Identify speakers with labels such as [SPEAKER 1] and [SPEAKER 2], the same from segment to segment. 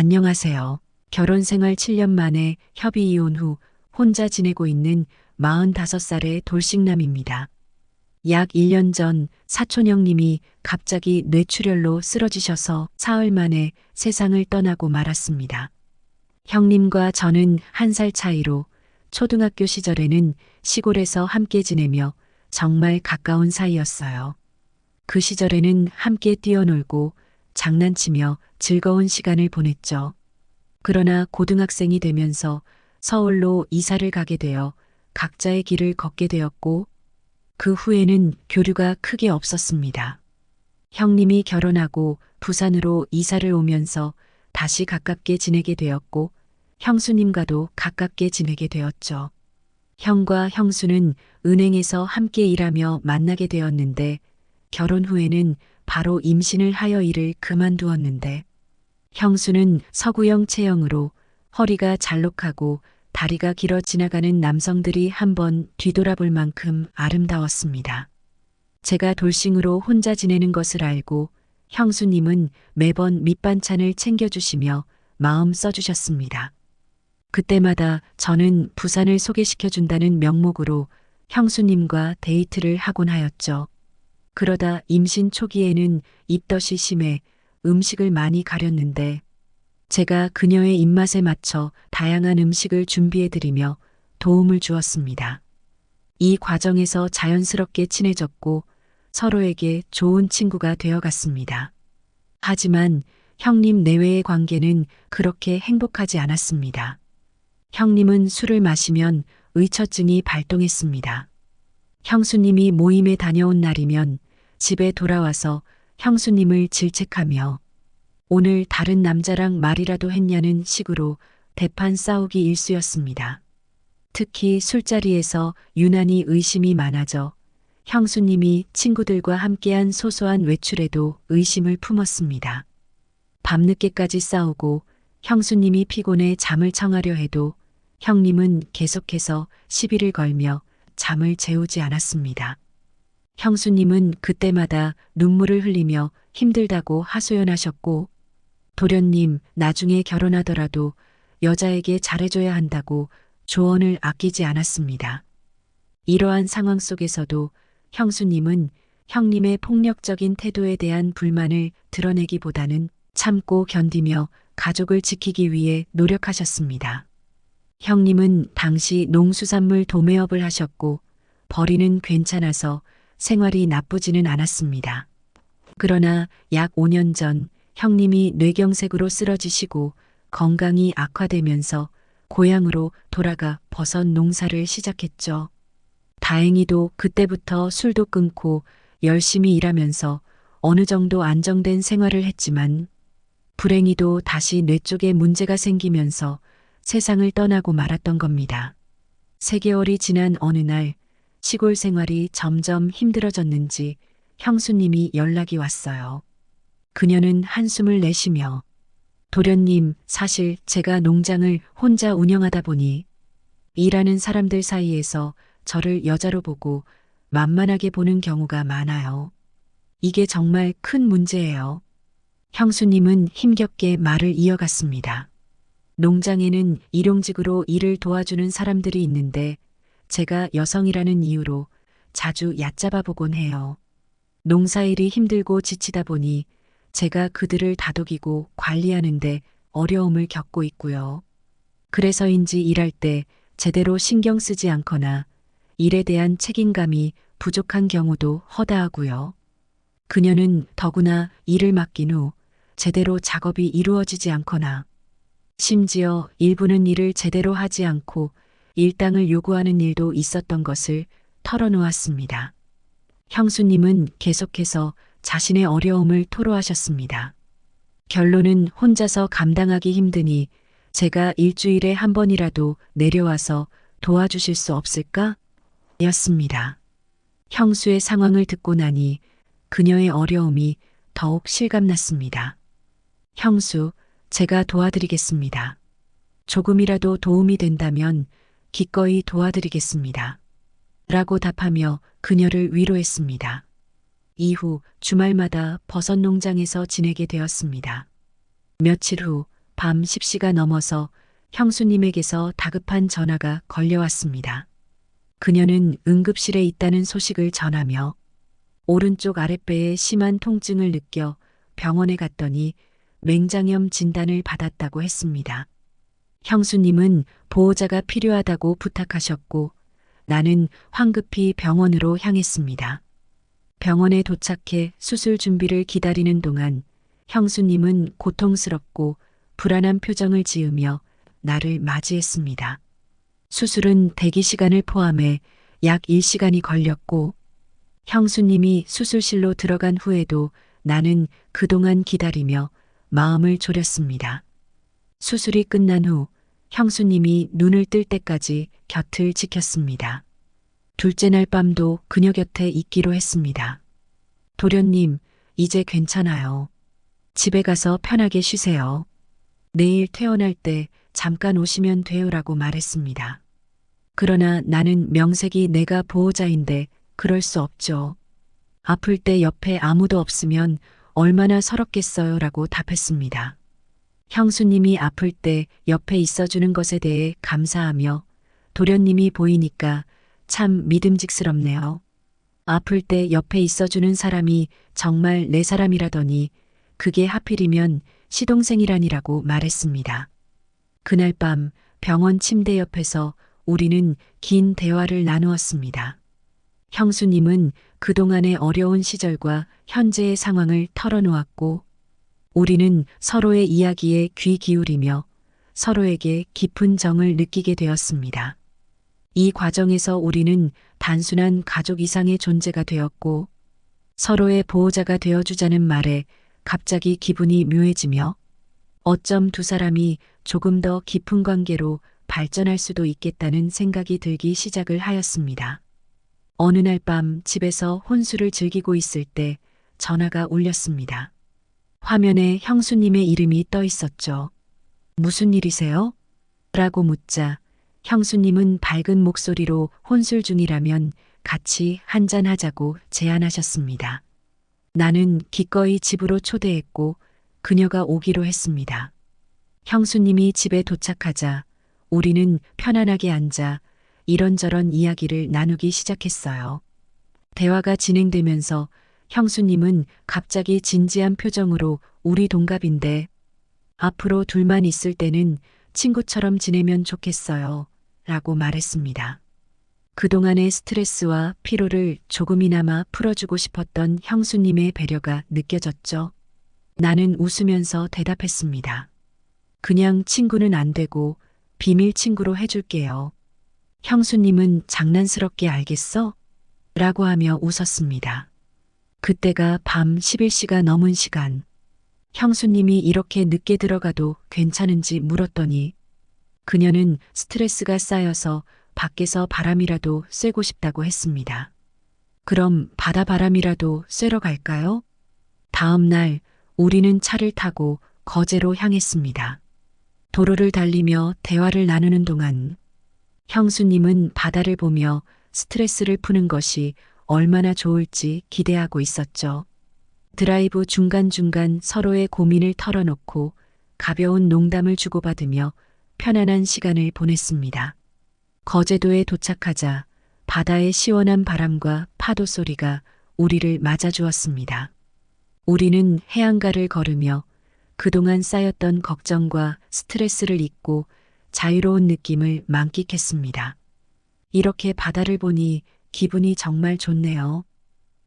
[SPEAKER 1] 안녕하세요. 결혼 생활 7년 만에 협의 이혼 후 혼자 지내고 있는 45살의 돌싱남입니다. 약 1년 전 사촌형님이 갑자기 뇌출혈로 쓰러지셔서 사흘 만에 세상을 떠나고 말았습니다. 형님과 저는 한 살 차이로 초등학교 시절에는 시골에서 함께 지내며 정말 가까운 사이였어요. 그 시절에는 함께 뛰어놀고 장난치며 즐거운 시간을 보냈죠. 그러나 고등학생이 되면서 서울로 이사를 가게 되어 각자의 길을 걷게 되었고 그 후에는 교류가 크게 없었습니다. 형님이 결혼하고 부산으로 이사를 오면서 다시 가깝게 지내게 되었고 형수님과도 가깝게 지내게 되었죠. 형과 형수는 은행에서 함께 일하며 만나게 되었는데 결혼 후에는 바로 임신을 하여 일을 그만두었는데 형수는 서구형 체형으로 허리가 잘록하고 다리가 길어 지나가는 남성들이 한번 뒤돌아볼 만큼 아름다웠습니다. 제가 돌싱으로 혼자 지내는 것을 알고 형수님은 매번 밑반찬을 챙겨주시며 마음 써주셨습니다. 그때마다 저는 부산을 소개시켜준다는 명목으로 형수님과 데이트를 하곤 하였죠. 그러다 임신 초기에는 입덧이 심해 음식을 많이 가렸는데 제가 그녀의 입맛에 맞춰 다양한 음식을 준비해 드리며 도움을 주었습니다. 이 과정에서 자연스럽게 친해졌고 서로에게 좋은 친구가 되어 갔습니다. 하지만 형님 내외의 관계는 그렇게 행복하지 않았습니다. 형님은 술을 마시면 의처증이 발동했습니다. 형수님이 모임에 다녀온 날이면 집에 돌아와서 형수님을 질책하며 오늘 다른 남자랑 말이라도 했냐는 식으로 대판 싸우기 일쑤였습니다. 특히 술자리에서 유난히 의심이 많아져 형수님이 친구들과 함께한 소소한 외출에도 의심을 품었습니다. 밤늦게까지 싸우고 형수님이 피곤해 잠을 청하려 해도 형님은 계속해서 시비를 걸며 잠을 재우지 않았습니다. 형수님은 그때마다 눈물을 흘리며 힘들다고 하소연하셨고 도련님 나중에 결혼하더라도 여자에게 잘해줘야 한다고 조언을 아끼지 않았습니다. 이러한 상황 속에서도 형수님은 형님의 폭력적인 태도에 대한 불만을 드러내기보다는 참고 견디며 가족을 지키기 위해 노력하셨습니다. 형님은 당시 농수산물 도매업을 하셨고 벌이는 괜찮아서 생활이 나쁘지는 않았습니다. 그러나 약 5년 전 형님이 뇌경색으로 쓰러지시고 건강이 악화되면서 고향으로 돌아가 버섯 농사를 시작했죠. 다행히도 그때부터 술도 끊고 열심히 일하면서 어느 정도 안정된 생활을 했지만 불행히도 다시 뇌 쪽에 문제가 생기면서 세상을 떠나고 말았던 겁니다. 3개월이 지난 어느 날 시골 생활이 점점 힘들어졌는지 형수님이 연락이 왔어요. 그녀는 한숨을 내쉬며 도련님, 사실 제가 농장을 혼자 운영하다 보니 일하는 사람들 사이에서 저를 여자로 보고 만만하게 보는 경우가 많아요. 이게 정말 큰 문제예요. 형수님은 힘겹게 말을 이어갔습니다. 농장에는 일용직으로 일을 도와주는 사람들이 있는데 제가 여성이라는 이유로 자주 얕잡아 보곤 해요. 농사일이 힘들고 지치다 보니 제가 그들을 다독이고 관리하는데 어려움을 겪고 있고요. 그래서인지 일할 때 제대로 신경 쓰지 않거나 일에 대한 책임감이 부족한 경우도 허다하고요. 그녀는 더구나 일을 맡긴 후 제대로 작업이 이루어지지 않거나 심지어 일부는 일을 제대로 하지 않고 일당을 요구하는 일도 있었던 것을 털어놓았습니다. 형수님은 계속해서 자신의 어려움을 토로하셨습니다. 결론은 혼자서 감당하기 힘드니 제가 일주일에 한 번이라도 내려와서 도와주실 수 없을까? 였습니다. 형수의 상황을 듣고 나니 그녀의 어려움이 더욱 실감났습니다. 형수, 제가 도와드리겠습니다. 조금이라도 도움이 된다면 기꺼이 도와드리겠습니다. 라고 답하며 그녀를 위로했습니다. 이후 주말마다 버섯 농장에서 지내게 되었습니다. 며칠 후 밤 10시가 넘어서 형수님에게서 다급한 전화가 걸려왔습니다. 그녀는 응급실에 있다는 소식을 전하며 오른쪽 아랫배에 심한 통증을 느껴 병원에 갔더니 맹장염 진단을 받았다고 했습니다. 형수님은 보호자가 필요하다고 부탁하셨고 나는 황급히 병원으로 향했습니다. 병원에 도착해 수술 준비를 기다리는 동안 형수님은 고통스럽고 불안한 표정을 지으며 나를 맞이했습니다. 수술은 대기 시간을 포함해 약 1시간이 걸렸고 형수님이 수술실로 들어간 후에도 나는 그동안 기다리며 마음을 졸였습니다. 수술이 끝난 후 형수님이 눈을 뜰 때까지 곁을 지켰습니다. 둘째 날 밤도 그녀 곁에 있기로 했습니다. 도련님, 이제 괜찮아요. 집에 가서 편하게 쉬세요. 내일 퇴원할 때 잠깐 오시면 돼요라고 말했습니다. 그러나 나는 명색이 내가 보호자인데 그럴 수 없죠. 아플 때 옆에 아무도 없으면 얼마나 서럽겠어요 라고 답했습니다. 형수님이 아플 때 옆에 있어주는 것에 대해 감사하며 도련님이 보이니까 참 믿음직스럽네요. 아플 때 옆에 있어주는 사람이 정말 내 사람이라더니 그게 하필이면 시동생이라니라고 말했습니다. 그날 밤 병원 침대 옆에서 우리는 긴 대화를 나누었습니다. 형수님은 그동안의 어려운 시절과 현재의 상황을 털어놓았고 우리는 서로의 이야기에 귀 기울이며 서로에게 깊은 정을 느끼게 되었습니다. 이 과정에서 우리는 단순한 가족 이상의 존재가 되었고 서로의 보호자가 되어주자는 말에 갑자기 기분이 묘해지며 어쩜 두 사람이 조금 더 깊은 관계로 발전할 수도 있겠다는 생각이 들기 시작을 하였습니다. 어느 날 밤 집에서 혼술을 즐기고 있을 때 전화가 울렸습니다. 화면에 형수님의 이름이 떠 있었죠. 무슨 일이세요? 라고 묻자 형수님은 밝은 목소리로 혼술 중이라면 같이 한잔하자고 제안하셨습니다. 나는 기꺼이 집으로 초대했고 그녀가 오기로 했습니다. 형수님이 집에 도착하자 우리는 편안하게 앉아 이런저런 이야기를 나누기 시작했어요. 대화가 진행되면서 형수님은 갑자기 진지한 표정으로 우리 동갑인데 앞으로 둘만 있을 때는 친구처럼 지내면 좋겠어요. 라고 말했습니다. 그동안의 스트레스와 피로를 조금이나마 풀어주고 싶었던 형수님의 배려가 느껴졌죠. 나는 웃으면서 대답했습니다. 그냥 친구는 안 되고 비밀 친구로 해줄게요. 형수님은 장난스럽게 알겠어? 라고 하며 웃었습니다. 그때가 밤 11시가 넘은 시간. 형수님이 이렇게 늦게 들어가도 괜찮은지 물었더니 그녀는 스트레스가 쌓여서 밖에서 바람이라도 쐬고 싶다고 했습니다. 그럼 바다 바람이라도 쐬러 갈까요? 다음 날 우리는 차를 타고 거제로 향했습니다. 도로를 달리며 대화를 나누는 동안 형수님은 바다를 보며 스트레스를 푸는 것이 얼마나 좋을지 기대하고 있었죠. 드라이브 중간중간 서로의 고민을 털어놓고 가벼운 농담을 주고받으며 편안한 시간을 보냈습니다. 거제도에 도착하자 바다의 시원한 바람과 파도 소리가 우리를 맞아주었습니다. 우리는 해안가를 걸으며 그동안 쌓였던 걱정과 스트레스를 잊고 자유로운 느낌을 만끽했습니다. 이렇게 바다를 보니 기분이 정말 좋네요.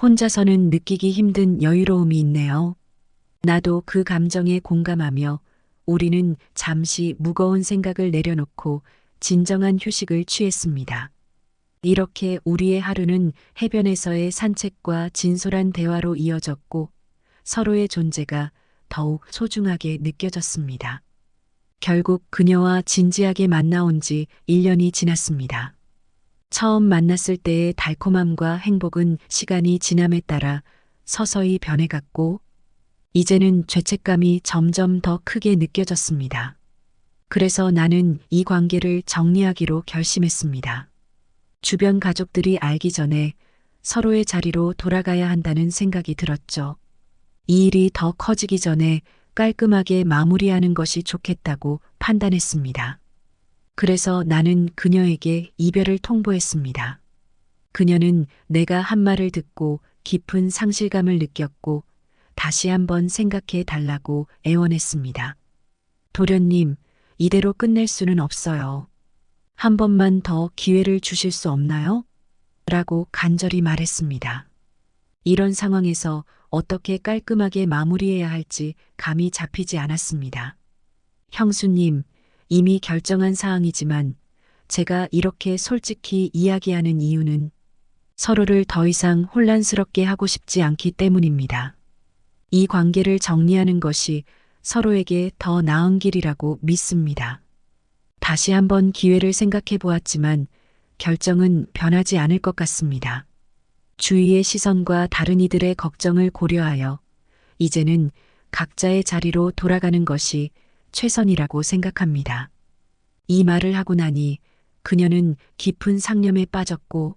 [SPEAKER 1] 혼자서는 느끼기 힘든 여유로움이 있네요. 나도 그 감정에 공감하며 우리는 잠시 무거운 생각을 내려놓고 진정한 휴식을 취했습니다. 이렇게 우리의 하루는 해변에서의 산책과 진솔한 대화로 이어졌고 서로의 존재가 더욱 소중하게 느껴졌습니다. 결국 그녀와 진지하게 만나온 지 1년이 지났습니다. 처음 만났을 때의 달콤함과 행복은 시간이 지남에 따라 서서히 변해갔고, 이제는 죄책감이 점점 더 크게 느껴졌습니다. 그래서 나는 이 관계를 정리하기로 결심했습니다. 주변 가족들이 알기 전에 서로의 자리로 돌아가야 한다는 생각이 들었죠. 이 일이 더 커지기 전에 깔끔하게 마무리하는 것이 좋겠다고 판단했습니다. 그래서 나는 그녀에게 이별을 통보했습니다. 그녀는 내가 한 말을 듣고 깊은 상실감을 느꼈고 다시 한번 생각해 달라고 애원했습니다. 도련님, 이대로 끝낼 수는 없어요. 한 번만 더 기회를 주실 수 없나요? 라고 간절히 말했습니다. 이런 상황에서 어떻게 깔끔하게 마무리해야 할지 감이 잡히지 않았습니다. 형수님, 이미 결정한 사항이지만 제가 이렇게 솔직히 이야기하는 이유는 서로를 더 이상 혼란스럽게 하고 싶지 않기 때문입니다. 이 관계를 정리하는 것이 서로에게 더 나은 길이라고 믿습니다. 다시 한번 기회를 생각해 보았지만 결정은 변하지 않을 것 같습니다. 주위의 시선과 다른 이들의 걱정을 고려하여 이제는 각자의 자리로 돌아가는 것이 최선이라고 생각합니다. 이 말을 하고 나니 그녀는 깊은 상념에 빠졌고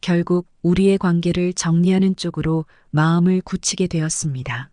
[SPEAKER 1] 결국 우리의 관계를 정리하는 쪽으로 마음을 굳히게 되었습니다.